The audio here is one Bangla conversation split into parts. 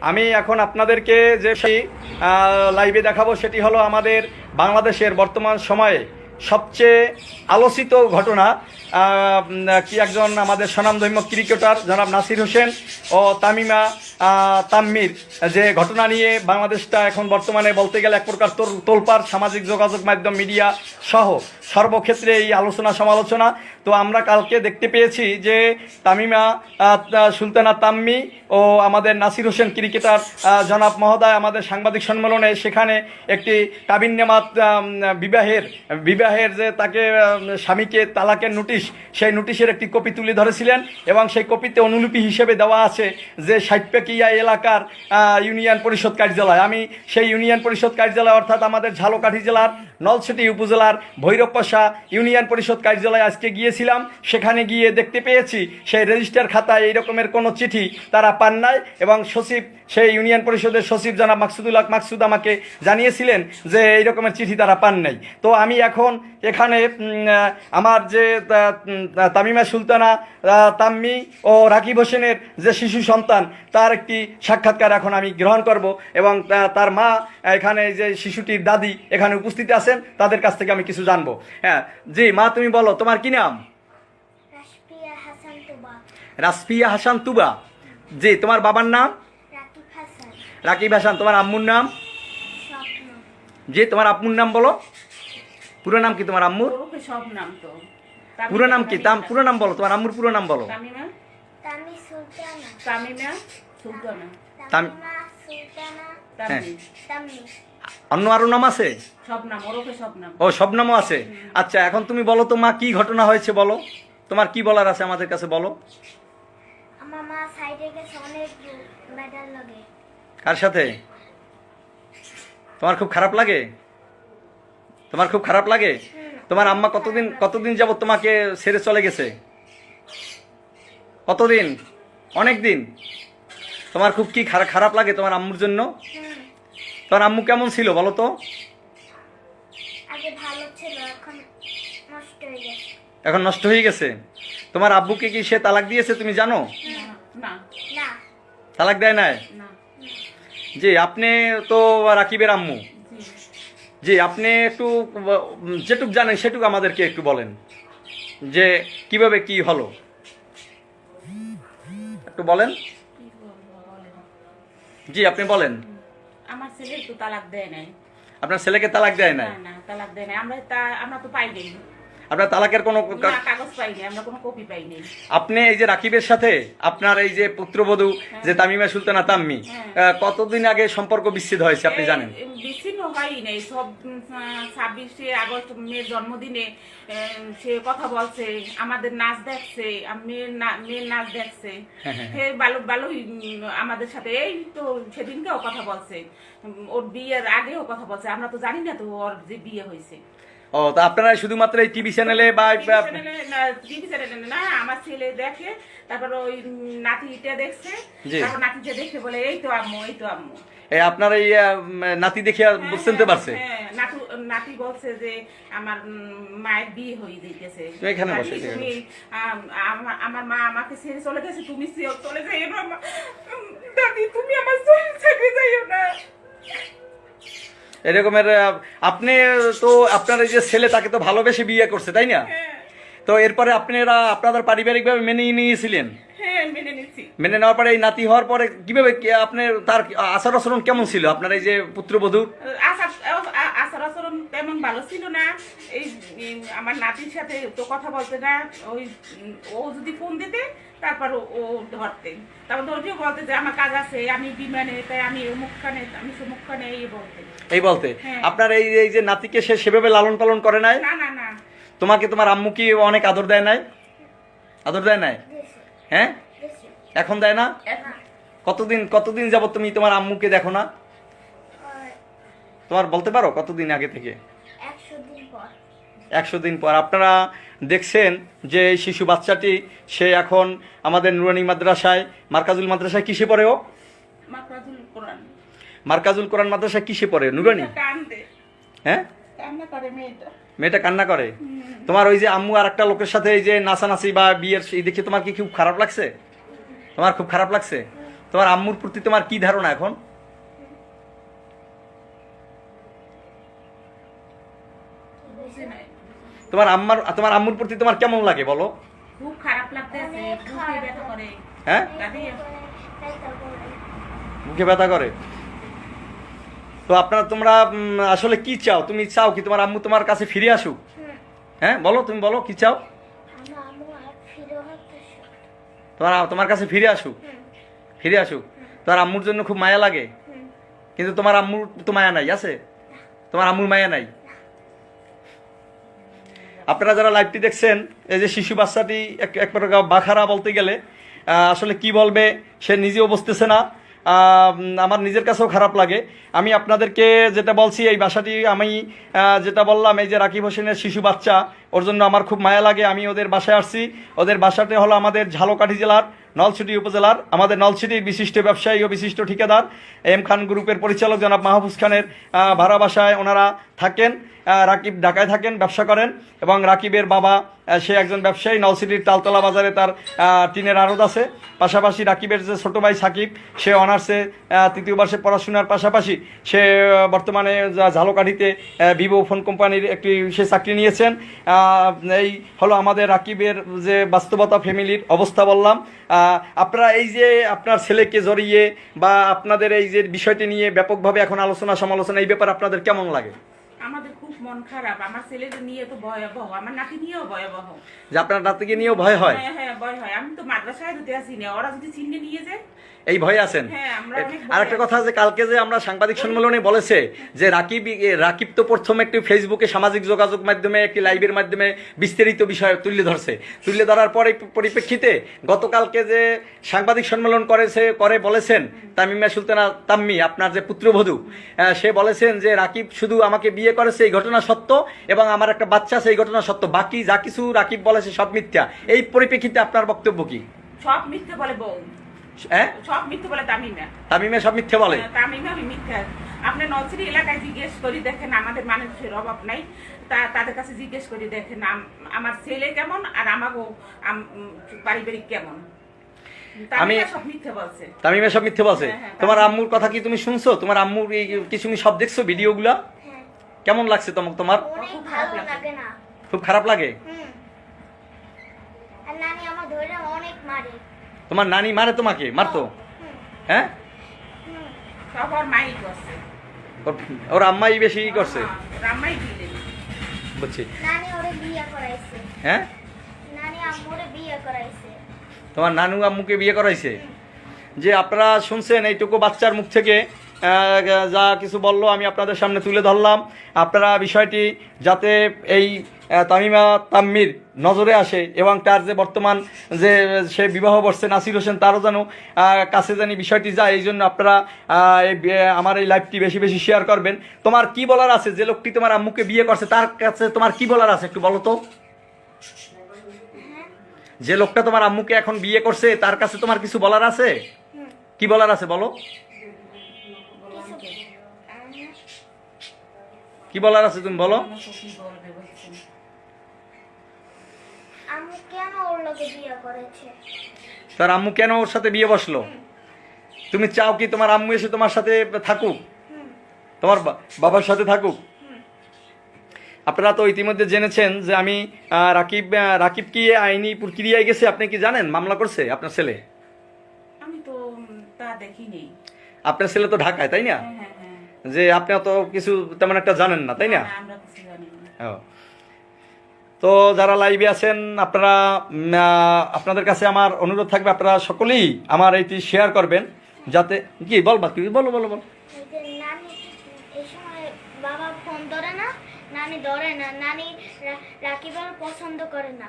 আমি এখন আপনাদেরকে যে লাইভে দেখাবো সেটি হলো আমাদের বাংলাদেশের বর্তমান সময়ে সবচেয়ে আলোচিত ঘটনা। কি একজন আমাদের স্বনামধন্য ক্রিকেটার জনাব নাসির হোসেন ও তামিমা তাম্মির। যে ঘটনা নিয়ে বাংলাদেশটা এখন বর্তমানে বলতে গেলে এক প্রকার তোল- তোলপাড় সামাজিক যোগাযোগ মাধ্যম, মিডিয়া সহ সর্বক্ষেত্রে এই আলোচনা সমালোচনা। তো আমরা কালকে দেখতে পেয়েছি যে তামিমা সুলতানা তাম্মি ও আমাদের নাসির হোসেন ক্রিকেটার জনাব মহোদয় আমাদের সাংবাদিক সম্মেলনে সেখানে একটি কাবিন্নেমাত বিবাহের বিবাহের যে তাকে স্বামীকে তালাকের নোটিশ, সেই নোটিশের একটি কপি তুলে ধরেছিলেন এবং সেই কপিতে অনুলিপি হিসেবে দেওয়া আছে যে সাইটপেকিয়া এলাকার ইউনিয়ন পরিষদ কার্যালয়। আমি সেই ইউনিয়ন পরিষদ কার্যালয় অর্থাৎ আমাদের ঝালকাঠি জেলার নলছিটি উপজেলার ভৈরবপাশা ইউনিয়ন পরিষদ কার্যালয়ে আজকে গিয়েছিলাম। সেখানে গিয়ে দেখতে পেয়েছি, সেই রেজিস্টার খাতায় এই রকমের কোনো চিঠি তারা পান নাই এবং সচিব, সেই ইউনিয়ন পরিষদের সচিব জনাব মাকসুদুল্লাহ মাকসুদ আমাকে জানিয়েছিলেন যে এই রকমের চিঠি তারা পান নাই। তো আমি এখন এখানে আমার যে তামিমা সুলতানা তাম্মি ও রাকিব হোসেনের যে শিশু সন্তান, তার একটি সাক্ষাৎকার এখন আমি গ্রহণ করব এবং তার মা, এখানে যে শিশুটির দাদি এখানে উপস্থিত আছেন, তাদের কাছ থেকে আমি কিছু জানব। হ্যাঁ জি মা তুমি বলো তোমার কি নাম? রাশপিয়া হাসান তুবা। রাসফিয়া হাসান তুবা। জি তোমার বাবার নাম? রাকিব হাসান। তোমার আম্মুর নাম? স্বপ্ন। জি তোমার আম্মুর নাম বলো। পুরো নাম কি তোমার আম্মুর? সব নাম তো। পুরো নাম কি? তাম পুরো নাম বলো তোমার আম্মুর পুরো নাম বলো। তামিমা? তামিমা? সুলতানা। তামিমা অন্য আরও নাম আছে? ও সব নামও আছে? আচ্ছা এখন তুমি বলো তো মা কি ঘটনা হয়েছে বলো? তোমার কি বলার আছে আমাদের কাছে বলো? আমার মা সাইডে গেছে অনেক মেডাল লাগে। কার সাথে? তোমার খুব খারাপ লাগে? তোমার খুব খারাপ লাগে? তোমার আম্মা কতদিন কতদিন যাবত তোমাকে ছেড়ে চলে গেছে? কতদিন? অনেক দিন তোমার খুব কি খারাপ খারাপ লাগে তোমার আম্মুর জন্য? তোমার আম্মু কেমন ছিল বলো তো? আগে ভালো ছিল এখন নষ্ট হয়ে গেছে। এখন নষ্ট গেছে? তোমার আব্বুকে কি সে তালাক দিয়েছে তুমি জানো? না। না। তালাক দেয় নাই? না। জি আপনি তো রাকিবের আম্মু। জি। আপনি একটু যেটুক জানেন সেটুক আমাদেরকে একটু বলেন। যে কীভাবে কি হলো? একটু বলেন। জি আপনি বলেন। আমার ছেলে তো তালাক দেয় নাই। আপনার ছেলেকে তালাক দেয় না নাই না তালাক দেয় নাই। আমরা তা আমরা তো পাই নাই। আপনার তালাকের কোনো কাগজ পাই আমরা কোনো কপি পাই আপনি এই যে রাকিবের সাথে আপনার এই যে পুত্রবধূ যে তামিমা সুলতানা তাম্মি হ্যাঁ। কতদিন আগে সম্পর্ক বিচ্ছেদ হয়েছে আপনি জানেন? বিচ্ছিন্ন হয় নাই সব ছাব্বিশে আগস্ট মেয়ের জন্মদিনে সে কথা বলছে আমাদের নাচ দেখছে মেয়ের না- মেয়ের নাচ দেখছে। হ্যাঁ, হ্যাঁ, সে ভালোই আমাদের সাথে এই তো সেদিনকেও কথা বলছে। ওর বিয়ের আগেও কথা বলছে আমরা তো জানি না তো ওর যে বিয়ে হয়েছে। ও তা আপনারা শুধুমাত্র এই টিভি চ্যানেলে বা টিভি চ্যানেলে না, টিভি চ্যানেলে না আমার ছেলে দেখে তারপর ওই নাতিটা দেখছে। তারপর নাতিটা দেখে বলে এই তো আম্মু এই তো আম্মু। এই আপনার এই নাতি দেখে বুঝতে পারছে? হ্যাঁ, নাতু নাতি বলছে যে আমার মায়ের বিয়ে হয়ে তুমি এখানে বসো, আমার মা আমাকে ছেড়ে চলে গেছে তুমি চলে যাইও না দাদি তুমি আমার চলে- যাইও না। এরকমের আপনি তো আপনার এই যে ছেলে তাকে তো ভালোবেসে বিয়ে করছে তাই না? হ্যাঁ। তো এরপরে আপনারা আপনাদের পারিবারিকভাবে মেনে নিয়েছিলেন? হ্যাঁ মেনে নেওয়ার পরে এই নাতি হওয়ার পরে কীভাবে আপনার তার আচার আচরণ কেমন ছিল? আপনার এই যে পুত্রবধূ? আচার আচার আচরণ তেমন ভালো ছিল না। এই আমার নাতির সাথে তো কথা বলতে না। ওই ও যদি ফোন দিতে তারপর ও- ও ধরতে তারপর ধরিও বলতে যে আমার কাজ আছে আমি বিমানে তাই আমি অমুকখানে আমি সমুখখানে এই বলতে এই বলতে? হ্যাঁ। আপনার এই এই যে নাতিকে সে সেভাবে লালন পালন করে নাই? না না না। তোমাকে তোমার আম্মু কি অনেক আদর দেয় নাই? আদর দেয় নাই? হ্যাঁ? এখন দেয় না? কতদিন কতদিন যাবত তুমি তোমার আম্মুকে দেখো না? তোমার বলতে পারো কতদিন আগে থেকে? একশো দিন পর। একশো দিন পর। আপনারা দেখছেন যে এই শিশু বাচ্চাটি সে এখন আমাদের নুরানি মাদ্রাসায় মার্কাজুল মাদ্রাসায় কিসে পড়ে ও? মার্কাজুল কোরআন। মাদ্রাসায় কিসে পড়ে? নুরানি? হ্যাঁ? মেয়েটা। মেয়েটা কান্না করে? তোমার ওই যে আম্মু আর একটা লোকের সাথে এই যে নাচানাচি বা বিয়ের এই দেখে তোমার কি খুব খারাপ লাগছে? তোমার খুব খারাপ লাগছে? তোমার আম্মুর প্রতি তোমার কি ধারণা এখন? বুঝি নাই। তোমার আম্মার তোমার আম্মুর প্রতি তোমার কেমন লাগে বলো? খুব খারাপ লাগতেছে হ্যাঁ? মুখে ব্যথা করে? তো আপনারা তোমরা আসলে কি চাও? তুমি চাও কি তোমার আম্মু তোমার কাছে ফিরে আসুক? হ্যাঁ বলো তুমি বলো কি চাও? আমার আম্মু আর ফিরে হতে তোমার তোমার কাছে ফিরে আসুক? ফিরে আসুক? তোমার আম্মুর জন্য খুব মায়া লাগে? কিন্তু তোমার আম্মুর তো মায়া নাই আছে? তোমার আম্মুর মায়া নাই? আপনারা যারা লাইভটি দেখছেন, এই যে শিশু বাচ্চাটি এক এক প্রকার বাখারা বলতে গেলে আসলে কি বলবে, সে নিজেও বুঝতেছে না। আমার নিজের কাছেও খারাপ লাগে। আমি আপনাদেরকে যেটা বলছি, এই বাসাটি আমি যেটা বললাম, এই যে রাকিব হোসেনের শিশু বাচ্চা, ওর জন্য আমার খুব মায়া লাগে। আমি ওদের বাসায় আসছি। ওদের বাসাটি হলো আমাদের ঝালকাঠি জেলার নলছিটি উপজেলার, আমাদের নলছিটির বিশিষ্ট ব্যবসায়ী ও বিশিষ্ট ঠিকাদার, এম খান গ্রুপের পরিচালক জনাব মাহফুজ খানের ভাড়া বাসায় ওনারা থাকেন রাকিব ঢাকায় থাকেন, ব্যবসা করেন এবং রাকিবের বাবা সে একজন ব্যবসায়ী নলসিটির তালতলা বাজারে তার টিনের আড়ত আছে। পাশাপাশি রাকিবের যে ছোটো ভাই সাকিব, সে অনার্সে তৃতীয় বর্ষে পড়াশোনার পাশাপাশি সে বর্তমানে ঝালকাঠিতে ভিভো ফোন কোম্পানির একটি, সে চাকরি নিয়েছেন। এই হলো আমাদের রাকিবের যে বাস্তবতা ফ্যামিলির অবস্থা বললাম। আপনারা এই যে আপনার ছেলেকে জড়িয়ে বা আপনাদের এই যে বিষয়টি নিয়ে ব্যাপকভাবে এখন আলোচনা সমালোচনা এই ব্যাপারে আপনাদের কেমন লাগে? আমাদের মন খারাপ আমার ছেলেকে নিয়ে তো ভয়াবহ আমার নাতি নিয়েও ভয়াবহ। যে আপনার নাতিকে নিয়েও ভয় হয়? হ্যাঁ হ্যাঁ ভয় হয়। আমি তো মাদ্রাসায় দিতে আসি না ওরা যদি চিনে নিয়ে যায়। এই ভয়ে আছেন? হ্যাঁ, আর একটা কথা যে কালকে যে আমরা সাংবাদিক সম্মেলনে বলেছে যে রাকিব রাকিব তো প্রথম একটি ফেসবুকে সামাজিক যোগাযোগ মাধ্যমে একটি লাইভের মাধ্যমে বিস্তারিত বিষয় তুলে ধরছে। তুলে ধরার পরে পরিপ্রেক্ষিতে গতকালকে যে সাংবাদিক সম্মেলন করেছে করে বলেছেন তামিমা সুলতানা তাম্মি আপনার যে পুত্রবধূ সে বলেছেন যে রাকিব শুধু আমাকে বিয়ে করেছে এই ঘটনা সত্য এবং আমার একটা বাচ্চা এই ঘটনা সত্য। বাকি যা কিছু রাকিব বলেছে সব মিথ্যা। এই পরিপ্রেক্ষিতে আপনার বক্তব্য কি? সব মিথ্যে বলে বউ। হ্যাঁ? সব মিথ্যে বলে তামিমা। তামিমা সব মিথ্যে বলে? তামিমা মিথ্যা। আপনি নলছিরি এলাকায় জিজ্ঞেস করি দেখেন আমাদের মানুষের অভাব নাই। তা তাদের কাছে জিজ্ঞেস করি দেখেন আমার ছেলে কেমন আর আমাকেও পারিবারিক কেমন? আমি- সব মিথ্যে বলছে। তামিমা সব মিথ্যে বলছে? হ্যাঁ, হ্যাঁ, তোমার আম্মুর কথা কি তুমি শুনছো? তোমার আম্মুর এই কিছু তুমি সব দেখছ ভিডিওগুলা? হ্যাঁ কেমন লাগছে তোমার? তোমার খুব খারাপ লাগে। লাগে না। খুব খারাপ লাগে? হুম। আর নানি আমার ধরে অনেক মারে। তোমার নানি মারে তোমাকে? মারতো? হ্যাঁ? ওর করছে। ওর- আম্মাই বেশি ই করছে? হ্যাঁ, বুঝছি। হ্যাঁ? তোমার নানু আম্মুকে বিয়ে করাইছে? যে আপনারা শুনছেন এইটুকু বাচ্চার মুখ থেকে যা কিছু বলল আমি আপনাদের সামনে তুলে ধরলাম। আপনারা বিষয়টি যাতে এই তামিমা তাম্মির নজরে আসে এবং তার যে বর্তমান যে সে বিবাহ বর্ষে নাসির হোসেন তারও যেন কাছে জানি বিষয়টি যায় এই জন্য আপনারা এই আমার এই লাইভটি বেশি বেশি শেয়ার করবেন। তোমার কি বলার আছে? যে লোকটি তোমার আম্মুকে বিয়ে করছে তার কাছে তোমার কি বলার আছে একটু বলো তো? যে লোকটা তোমার আম্মুকে এখন বিয়ে করছে তার কাছে তোমার কিছু বলার আছে? কি বলার আছে বলো কিছু আহ, কি বলার আছে তুমি বলো? কি বলবে বলছেন আম্মু কেন ওর লোকে বিয়ে করেছে? তার আম্মু কেন ওর সাথে বিয়ে বসল? তুমি চাও কি তোমার আম্মু এসে তোমার সাথে থাকুক? তোমার বাবার সাথে থাকুক? আপনারা তো ইতিমধ্যে জেনেছেন যে আমি রাকিব রাকিব কি আইনি প্রক্রিয়ায় গেছে? আপনি কি জানেন? মামলা করছে আপনার ছেলে? আমি তো তা দেখিনি। আপনার ছেলে তো ঢাকায় তাই না? হ্যাঁ যে আপনি তো কিছু তেমন একটা জানেন না তাই না? না, আমরা কিছু জানি না। ও। তো যারা লাইভে আছেন আপনারা আপনাদের কাছে আমার অনুরোধ থাকবে আপনারা সকলেই আমার এইটি শেয়ার করবেন যাতে কি বলবা কি বলো বলো বলো। এই যে নানি এই সময় বাবা ফোন ধরে না নানি ধরে না নানি রাকিবের পছন্দ করে না।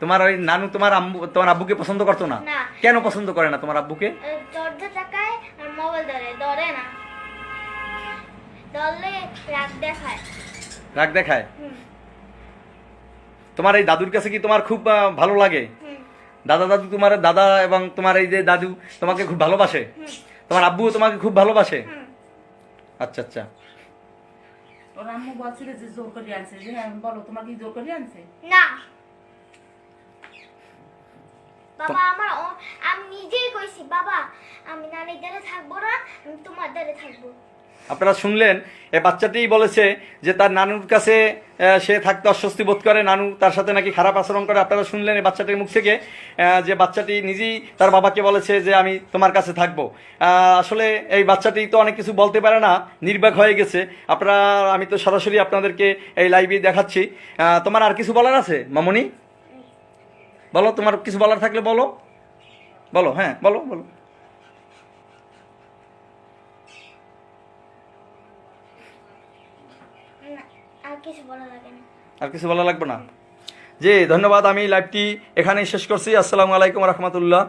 তোমার ওই নানু তোমার আম্মু তোমার আব্বুকে পছন্দ করতো না। কেন পছন্দ করে না তোমার আব্বুকে? দরজা টাকায় আর মোবাইল ধরে ধরে না। ধরলে রাগ দেখায়। রাগ দেখায়? তোমার এই দাদুর কাছে কি তোমার খুব ভালো লাগে? দাদা দাদু তোমার দাদা এবং তোমার এই যে দাদু তোমাকে খুব ভালোবাসে? তোমার আব্বুও তোমাকে খুব ভালোবাসে? আচ্ছা আচ্ছা। ওর আম্মু বলছিল যে জোর করে আনছে। যে হ্যাঁ বলো তোমার কি জোর করে আনছে? না। বাবা আমার আমি নিজেই কইছি বাবা আমি নানির দ্বারে থাকব না আমি তোমার দ্বারে থাকব। আপনারা শুনলেন, এ বাচ্চাটি বলেছে যে তার নানুর কাছে সে থাকতে অস্বস্তি বোধ করে। নানু তার সাথে নাকি খারাপ আচরণ করে। আপনারা শুনলেন এই বাচ্চাটির মুখ থেকে যে বাচ্চাটি নিজেই তার বাবাকে বলেছে যে আমি তোমার কাছে থাকব। আসলে এই বাচ্চাটি তো অনেক কিছু বলতে পারে না, নির্বাক হয়ে গেছে। আপনারা, আমি তো সরাসরি আপনাদেরকে এই লাইভে দেখাচ্ছি। তোমার আর কিছু বলার আছে, মামনি? বলো, তোমার কিছু বলার থাকলে বলো। বলো হ্যাঁ বলো বলো না, আর কিছু বলা লাগবে না? জি, ধন্যবাদ, আমি লাইভটি এখানেই শেষ করছি। আসসালামু আলাইকুম রহমতুল্লাহ।